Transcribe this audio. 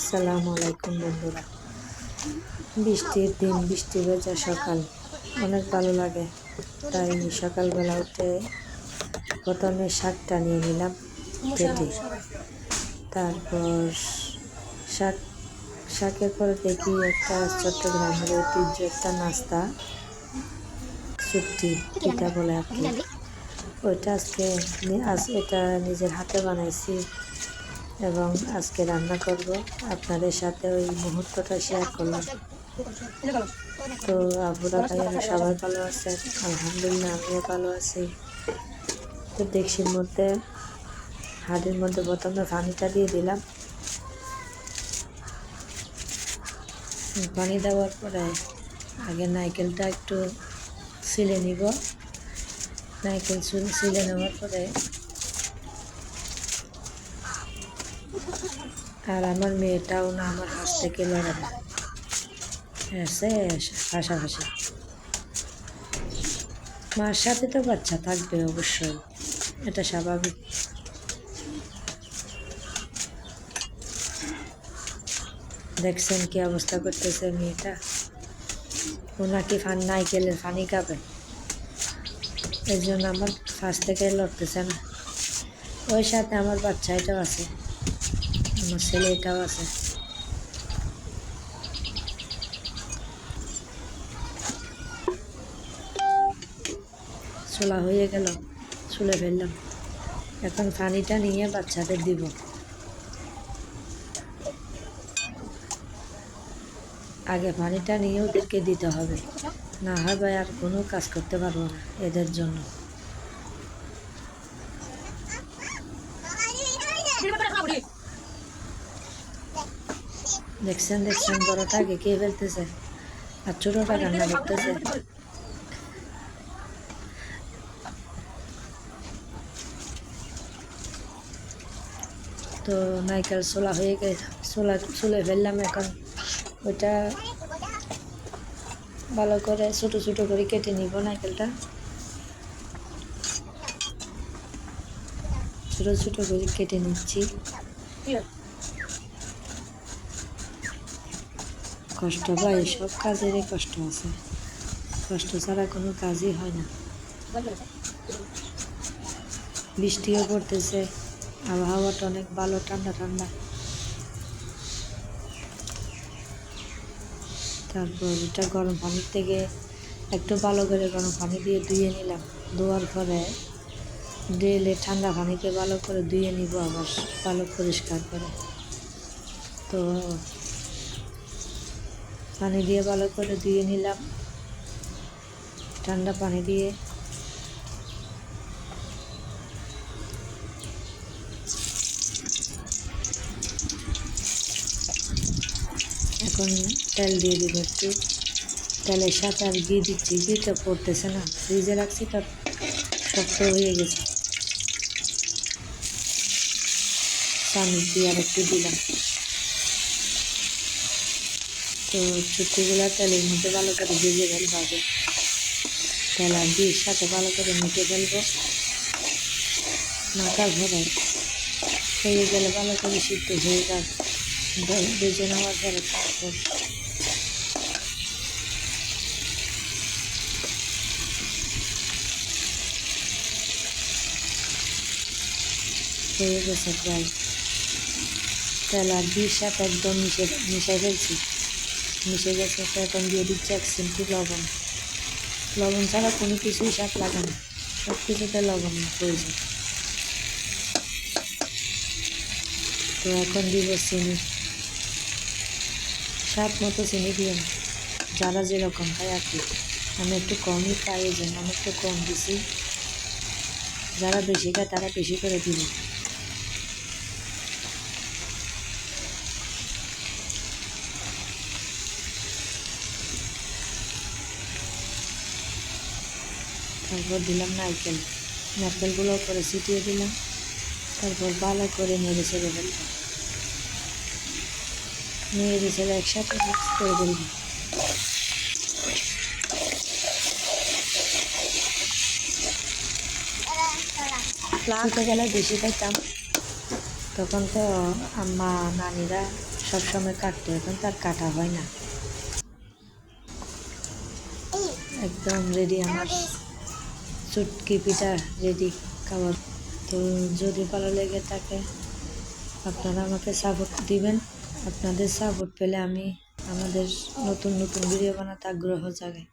আসসালামু আলাইকুম বন্ধুরা। বৃষ্টির দিন, বৃষ্টি ভেজা সকাল। অনেক ভালো লাগে। তাই সকালবেলা উঠে প্রথমে শাকটা নিয়ে নিলাম, কেটে। তারপর শাক, শাকের পরে দেখি একটা চট্টগ্রামের ঐতিহ্য একটা নাস্তা সুট্টি পিঠা বলে আর কি। ওইটা আজকে আজ এটা নিজের হাতে বানাইছি। এবং আজকে রান্না করব। আপনাদের সাথে ওই মুহূর্তটা শেয়ার করলাম। তো আবুরা ভাইয়েরা সবাই ভালো আছে আলহামদুলিল্লাহ, আমিও ভালো আছি। তো ডেকসির মধ্যে, হাড়ির মধ্যে প্রথমে পানিটা দিয়ে দিলাম। পানি দেওয়ার পরে আগে নারকেলটা একটু ছিলে নিব। নারকেল চুল- ছিলে নেওয়ার পরে আর আমার মেয়েটাও না, আমার হাত থেকে লড়ে না এসে হাসাহাসি। মার সাথে তো বাচ্চা থাকবে অবশ্যই, এটা স্বাভাবিক। দেখছেন কি অবস্থা করতেছে মেয়েটা? ও নাকি ফান নাইকেলের পানি খাবে। এই জন্য আমার ফাঁস থেকে লড়তেছে না। ওই সাথে আমার বাচ্চা এটাও আছে। আমার ছেলে এটাও আছে ছোলা হয়ে গেল চুলে ফেললাম এখন পানিটা নিয়ে বাচ্চাদের দিব আগে পানিটা নিয়ে ওদেরকে দিতে হবে না হবে আর কোনো কাজ করতে পারব না এদের জন্য দেখছেন দেখছেন, বড়টা কে ফেলতেছে আর ছোটোটা রান্না করতেছে। তো নাইকেল ছোলা হয়ে গেছে, ছোলা চুলে ফেললাম এখন। ওইটা ভালো করে ছোটো ছোটো করে কেটে নিব নাইকেলটা। ছোটো ছোটো করে কেটে নিচ্ছি। কষ্ট বা সব কাজেরই কষ্ট আছে। কষ্ট ছাড়া কোনো কাজই হয় না। বৃষ্টিও পড়তেছে, আবহাওয়াটা অনেক ভালো, ঠান্ডা ঠান্ডা। তারপর এটা গরম পানির থেকে একটু ভালো করে গরম পানি দিয়ে ধুয়ে নিলাম। ধোয়ার পরে ডেলে ঠান্ডা পানিকে ভালো করে ধুয়ে নিব আবার, ভালো পরিষ্কার করে। তো পানি দিয়ে ভালো করে ধুয়ে নিলাম। ঠান্ডা পানি দিয়ে। এখন তেল দিয়ে দিব একটু। তেলের সাথে আর ঘি দিচ্ছি ঘিটা পড়তেছে না। ফ্রিজে রাখছি তার শক্ত হয়ে গেছে। চামচ দিয়ে আর একটু দিলাম। তো ছুটিগুলো তেলের মধ্যে ভালো করে ভেজে ফেলব আগে। তেল আর ঘির সাথে ভালো করে মেখে ফেলব। মাখার পরে হয়ে গেলে ভালো করে সিদ্ধ হয়ে যাবে ভেজে নেওয়ার পরে তারপর হয়ে গেছে প্রায়। তেল আর সাথে একদম মিশে মিশে ফেলছি। মিশে গেছে, তো এখন দিয়ে দিচ্ছি এক সিমটি লবণ। লবণ ছাড়া কোনো কিছুই স্বাদ লাগে না। সব কিছুতে লবণ প্রয়োজন। তো এখন দিব চিনি। স্বাদ মতো চিনি দিয়ে যারা যেরকম খায় আর কি। আমি একটু কমই খাই, এই জন্য আমি একটু কম দিছি। যারা বেশি খায় তারা বেশি করে দিব। তারপর দিলাম নারকেল। নারকেলগুলো করে ছিটিয়ে দিলাম। তারপর ভালো করে নেড়ে ছেড়ে ফেলব। নেড়ে ছেড়ে একসাথে মিক্স করে ছোটোবেলায় বেশি খাইতাম। তখন তো আম্মা নানিরা সবসময় কাটতো এখন তার কাটা হয় না। একদম রেডি আমার। চুটকি পিঠা রেডি খাবার তো যদি ভালো লেগে থাকে, আপনারা আমাকে সাপোর্ট দিবেন। আপনাদের সাপোর্ট পেলে আমি আমাদের নতুন নতুন ভিডিও বানাতে আগ্রহ জাগে